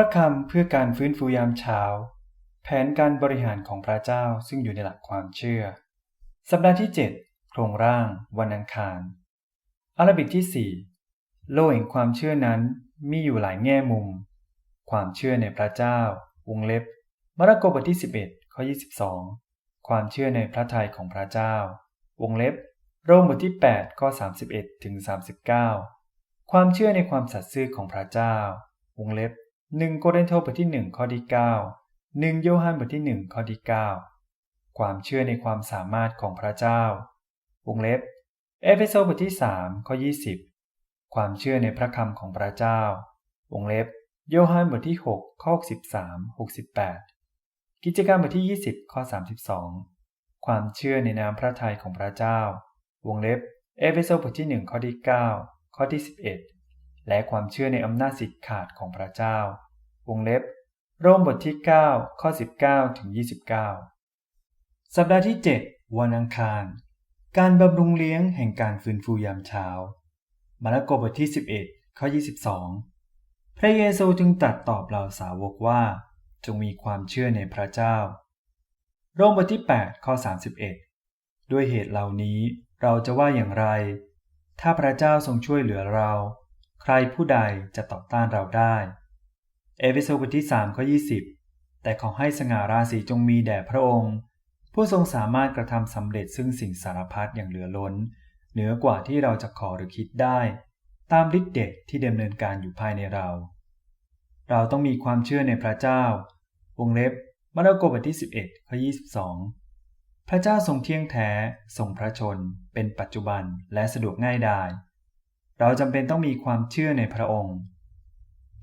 ระคำเพื่อการฟื้นฟูยามเช้า แผนการบริหารของพระเจ้าซึ่งอยู่ในหลักความเชื่อ สัปดาห์ที่ 7 โครงร่าง วันอังคารอารบิกที่ 4 โลกแห่งความเชื่อนั้นมีอยู่หลายแง่มุม ความเชื่อในพระเจ้า วงเล็บ มาระโกบทที่ 11 ข้อ 22 ความเชื่อในพระทัยของพระเจ้า วงเล็บ โรมบทที่ 8 ข้อ 31 ถึง 39 ความเชื่อในความสัตย์ซื่อของพระเจ้า วงเล็บ 1โกรินโทบทที่1ข้อที่9 1โยฮันบทที่1ข้อที่9ความเชื่อในความสามารถของพระเจ้าวงเล็บ เอเฟโซบทที่3ข้อ20ความเชื่อในพระคำของพระเจ้าวงเล็บ โยฮันบทที่6ข้อ63 68กิจการบทที่20ข้อ32ความเชื่อในนามพระทัยของพระเจ้า วงเล็บ เอเฟโซบทที่1ข้อที่9ข้อที่11 และความเชื่อในอำนาจสิทธิ์ขาดของพระเจ้า วงเล็บ โรมบทที่ 9 ข้อ 19 ถึง 29 สัปดาห์ที่ 7 วันอังคาร การบำรุงเลี้ยงแห่งการฟื้นฟูยามเช้า มาระโกบทที่ 11 ข้อ 22 พระเยซูจึงตรัสตอบเหล่าสาวกว่า จงมีความเชื่อในพระเจ้า โรมบทที่ 8 ข้อ 31 ด้วยเหตุเหล่านี้เราจะว่าอย่างไร ถ้าพระเจ้าทรงช่วยเหลือเรา ใครผู้ใดจะต่อต้านเราได้ เอเฟโซบทที่3ข้อ20 แต่ขอให้สง่าราศีจงมีแด่พระองค์ ผู้ทรงสามารถกระทำสำเร็จซึ่งสิ่งสารพัดอย่างเหลือล้น เหนือกว่าที่เราจะขอหรือคิดได้ ตามฤทธิเดชที่ดำเนินการอยู่ภายในเรา เราต้องมีความเชื่อในพระเจ้าวงเล็บมาระโกบทที่ 11ข้อ22 พระเจ้าทรงเที่ยงแท้ทรงพระชน เป็นปัจจุบันและสะดวกง่ายดาย เราจำเป็นต้องมีความเชื่อในพระองค์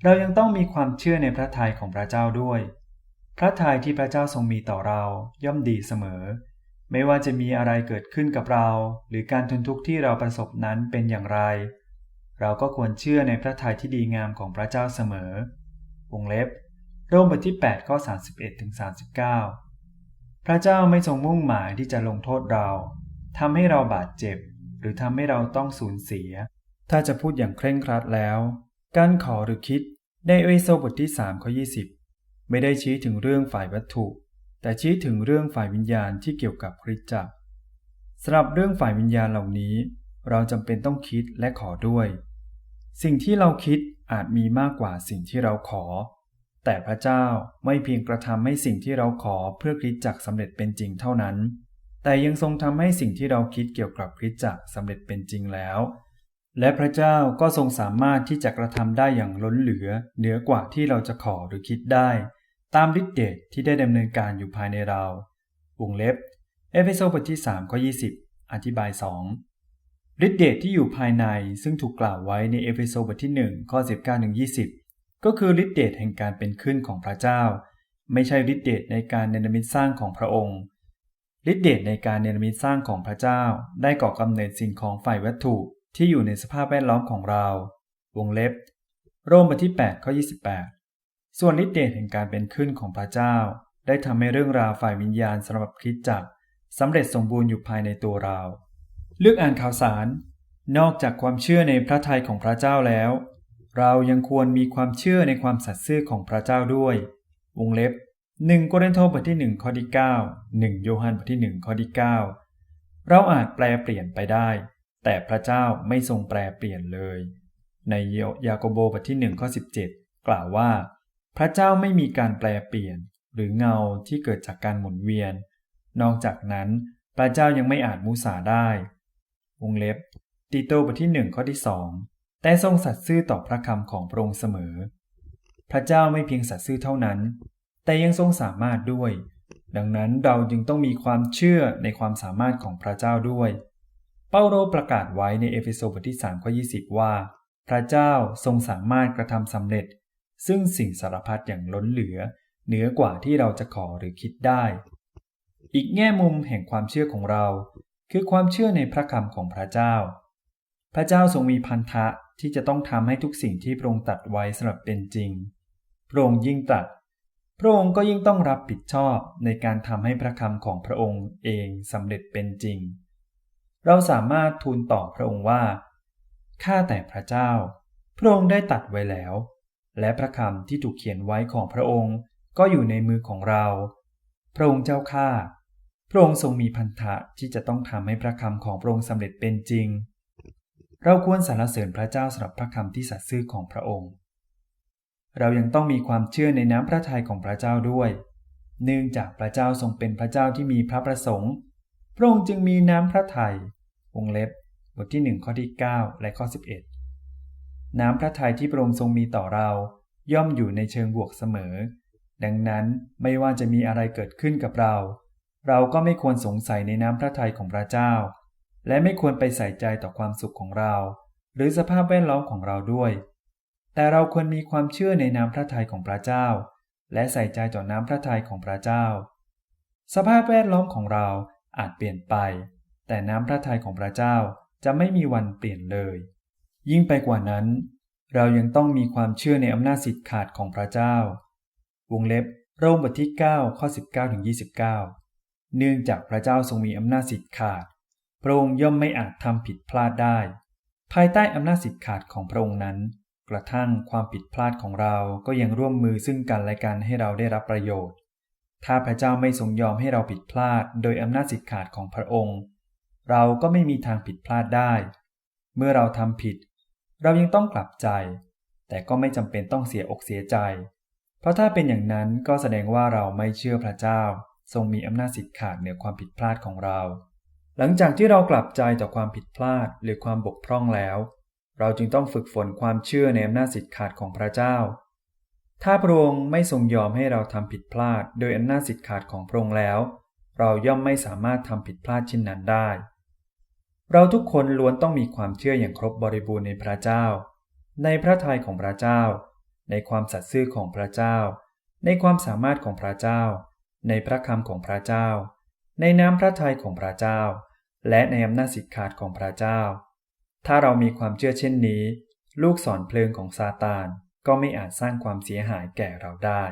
เรายังต้องมีความเชื่อในพระทัยของพระเจ้าด้วย พระทัยที่พระเจ้าทรงมีต่อเราย่อมดีเสมอ ไม่ว่าจะมีอะไรเกิดขึ้นกับเรา หรือการทนทุกข์ที่เราประสบนั้นเป็นอย่างไร เราก็ควรเชื่อในพระทัยที่ดีงามของพระเจ้าเสมอ วงเล็บ โรมบทที่8ข้อ31ถึง39 พระเจ้าไม่ทรงมุ่งหมายที่จะลงโทษเราทำให้เราบาดเจ็บ หรือทำให้เราต้องสูญเสีย ถ้าจะพูดอย่างเคร่งครัดแล้ว การขอหรือคิดในเอเฟโซบทที่3ข้อ20 ไม่ได้ชี้ถึงเรื่องฝ่ายวัตถุ แต่ชี้ถึงเรื่องฝ่ายวิญญาณที่เกี่ยวกับคริสตจักรสำหรับเรื่องฝ่ายวิญญาณเหล่านี้ เราจำเป็นต้องคิดและขอด้วย สิ่งที่เราคิดอาจมีมากกว่าสิ่งที่เราขอ แต่พระเจ้าไม่เพียงกระทำให้สิ่งที่เราขอเพื่อคริสตจักรสำเร็จเป็นจริงเท่านั้น แต่ยังทรงทำให้สิ่งที่เราคิดเกี่ยวกับคริสตจักรสำเร็จเป็นจริงแล้ว และพระเจ้าก็ทรงสามารถที่จะกระทำได้อย่างล้นเหลือ เหนือกว่าที่เราจะขอหรือคิดได้ ตามฤทธิเดชที่ได้ดำเนินการอยู่ภายในเราวงเล็บ เอเฟโซบทที่3ข้อ20 อธิบาย 2ฤทธิเดชที่อยู่ภายในซึ่งถูกกล่าวไว้ในเอเฟโซบทที่1ข้อ19ถึง20 ก็คือฤทธิเดชแห่งการเป็นขึ้นของพระเจ้า ไม่ใช่ฤทธิเดชในการเนรมิตสร้างของพระองค์ฤทธิเดชในการเนรมิตสร้างของพระเจ้า ได้ก่อกำเนิดสิ่งของฝ่ายวัตถุ ที่อยู่ในสภาพแวดล้อมของเรา วงเล็บ โรมบทที่8ข้อ28 ส่วนฤทธิเดชแห่งการเป็นขึ้นของพระเจ้า ได้ทำให้เรื่องราวฝ่ายวิญญาณสำหรับคริสตจักรสำเร็จสมบูรณ์อยู่ภายในตัวเรา เลือกอ่านข่าวสาร นอกจากความเชื่อในพระทัยของพระเจ้าแล้ว เรายังควรมีความเชื่อในความสัตย์ซื่อของพระเจ้าด้วย วงเล็บ1โกรินโทบทที่1ข้อที่9 1 โยฮันบทที่1ข้อที่9 เราอาจแปลเปลี่ยนไปได้ แต่พระเจ้าไม่ทรงแปลเปลี่ยนเลย ในยาโกโบบทที่1ข้อ17 กล่าวว่า พระเจ้าไม่มีการแปลเปลี่ยน หรือเงาที่เกิดจากการหมุนเวียน นอกจากนั้น พระเจ้ายังไม่อาจมุสาได้ วงเล็บตีโตบทที่1ข้อที่2แต่ทรงสัตย์ซื่อต่อพระคำของพระองค์เสมอ พระเจ้าไม่เพียงสัตย์ซื่อเท่านั้น แต่ยังทรงสามารถด้วย ดังนั้นเราจึงต้องมีความเชื่อในความสามารถของพระเจ้าด้วย เปาโลประกาศไว้ในเอเฟโซบทที่3ข้อ20 ว่า พระเจ้าทรงสามารถกระทำสำเร็จ ซึ่งสิ่งสารพัดอย่างล้นเหลือ เหนือกว่าที่เราจะขอหรือคิดได้ อีกแง่มุมแห่งความเชื่อของเรา คือความเชื่อในพระคำของพระเจ้า พระเจ้าทรงมีพันธะที่จะต้องทำให้ทุกสิ่งที่พระองค์ตรัสไว้สำหรับเป็นจริง พระองค์ยิ่งตรัสพระองค์ก็ยิ่งต้องรับผิดชอบในการทำให้พระคำของพระองค์เองสำเร็จเป็นจริง เราสามารถทูลต่อพระองค์ว่า ข้าแต่พระเจ้า พระองค์ได้ตัดไว้แล้ว และพระคำที่ถูกเขียนไว้ของพระองค์ก็อยู่ในมือของเรา พระองค์เจ้าข้า พระองค์ทรงมีพันธะที่จะต้องทำให้พระคำของพระองค์สำเร็จเป็นจริง เราควรสรรเสริญพระเจ้าสำหรับพระคำที่สัตย์ซื่อของพระองค์ เรายังต้องมีความเชื่อในน้ำพระทัยของพระเจ้าด้วย เนื่องจากพระเจ้าทรงเป็นพระเจ้าที่มีพระประสงค์ พระองค์จึงมีน้ำพระทัย วงเล็บบทที่ 1 ข้อที่ 9 และข้อ 11 น้ำพระทัยที่พระองค์ทรงมีต่อเราย่อมอยู่ในเชิงบวกเสมอ ดังนั้นไม่ว่าจะมีอะไรเกิดขึ้นกับเรา เราก็ไม่ควรสงสัยในน้ำพระทัยของพระเจ้า และไม่ควรไปใส่ใจต่อความสุขของเรา หรือสภาพแวดล้อมของเราด้วย แต่เราควรมีความเชื่อในน้ำพระทัยของพระเจ้า และใส่ใจต่อน้ำพระทัยของพระเจ้า สภาพแวดล้อมของเราอาจเปลี่ยนไป แต่น้ำพระทัยของพระเจ้าจะไม่มีวันเปลี่ยนเลย ยิ่งไปกว่านั้น เรายังต้องมีความเชื่อในอำนาจสิทธิ์ขาดของพระเจ้า วงเล็บโรมบทที่ 9 ข้อ 19ถึง29 เนื่องจากพระเจ้าทรงมีอำนาจสิทธิ์ขาด พระองค์ย่อมไม่อาจทำผิดพลาดได้ ภายใต้อำนาจสิทธิ์ขาดของพระองค์นั้น กระทั่งความผิดพลาดของเราก็ยังร่วมมือซึ่งกันและกันให้เราได้รับประโยชน์ ถ้าพระเจ้าไม่ทรงยอมให้เราผิดพลาด โดยอำนาจสิทธิ์ขาดของพระองค์ เราก็ไม่มีทางผิดพลาดได้ เมื่อเราทำผิด เรายังต้องกลับใจ แต่ก็ไม่จำเป็นต้องเสียอกเสียใจ เพราะถ้าเป็นอย่างนั้นก็แสดงว่าเราไม่เชื่อพระเจ้า ทรงมีอำนาจสิทธิ์ขาดเหนือความผิดพลาดของเรา หลังจากที่เรากลับใจต่อความผิดพลาดหรือความบกพร่องแล้ว เราจึงต้องฝึกฝนความเชื่อในอำนาจสิทธิ์ขาดของพระเจ้า ถ้าพระองค์ไม่ทรงยอมให้เราทำผิดพลาด โดยอำนาจสิทธิ์ขาดของพระองค์แล้ว เราย่อมไม่สามารถทำผิดพลาดเช่นนั้นได้ เราทุกคนล้วนต้องมีความเชื่ออย่างครบบริบูรณ์ในพระเจ้า ในพระทัยของพระเจ้า ในความสัตย์ซื่อของพระเจ้า ในความสามารถของพระเจ้า ในพระคำของพระเจ้า ในน้ำพระทัยของพระเจ้า และในอำนาจสิทธิ์ขาดของพระเจ้า ถ้าเรามีความเชื่อเช่นนี้ ลูกศรเพลิงของซาตานก็ไม่อาจสร้างความเสียหายแก่เราได้